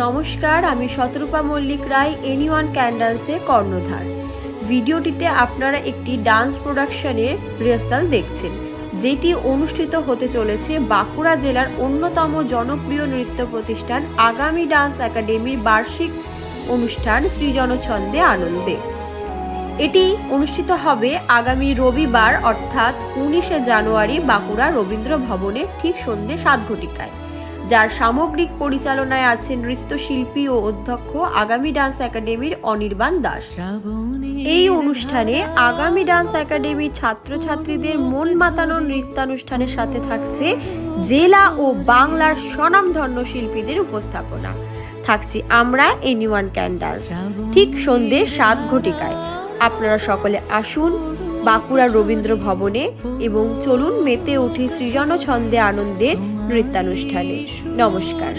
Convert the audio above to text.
নমস্কার, আমি Shatarupa Mallick Roy any one ক্যান্ডালসের কর্ণধার। ভিডিওটিতে আপনারা একটি ডান্স প্রোডাকশনের রিহার্সাল দেখছেন, যেটি অনুষ্ঠিত হতে চলেছে বাঁকুড়া জেলার অন্যতম জনপ্রিয় নৃত্য প্রতিষ্ঠান আগামী ডান্স একাডেমির বার্ষিক অনুষ্ঠান সৃজনছন্দে আনন্দে। এটি অনুষ্ঠিত হবে আগামী রবিবার, অর্থাৎ উনিশে জানুয়ারি বাঁকুড়া রবীন্দ্র ভবনে ঠিক সন্ধ্যে সাত ঘটিকায়। যার সামগ্রিক পরিচালনায় আছেন নৃত্যশিল্পী ও অধ্যক্ষ আগামী ডান্স একাডেমির অনির্বাণ দাস। এই অনুষ্ঠানে আগামী ডান্স একাডেমির ছাত্রছাত্রীদের মন মাতানো নৃত্যানুষ্ঠানের সাথে থাকছে জেলা ও বাংলার স্বনামধন্য শিল্পীদের উপস্থাপনা। থাকছি আমরা এনিওয়ান ক্যান্ডাল ঠিক সন্ধ্যে সাত ঘটিকায়। আপনারা সকলে আসুন বাঁকুড়া রবীন্দ্র ভবনে এবং চলুন মেতে উঠি সৃজন ছন্দে আনন্দের নৃত্যানুষ্ঠানে। নমস্কার।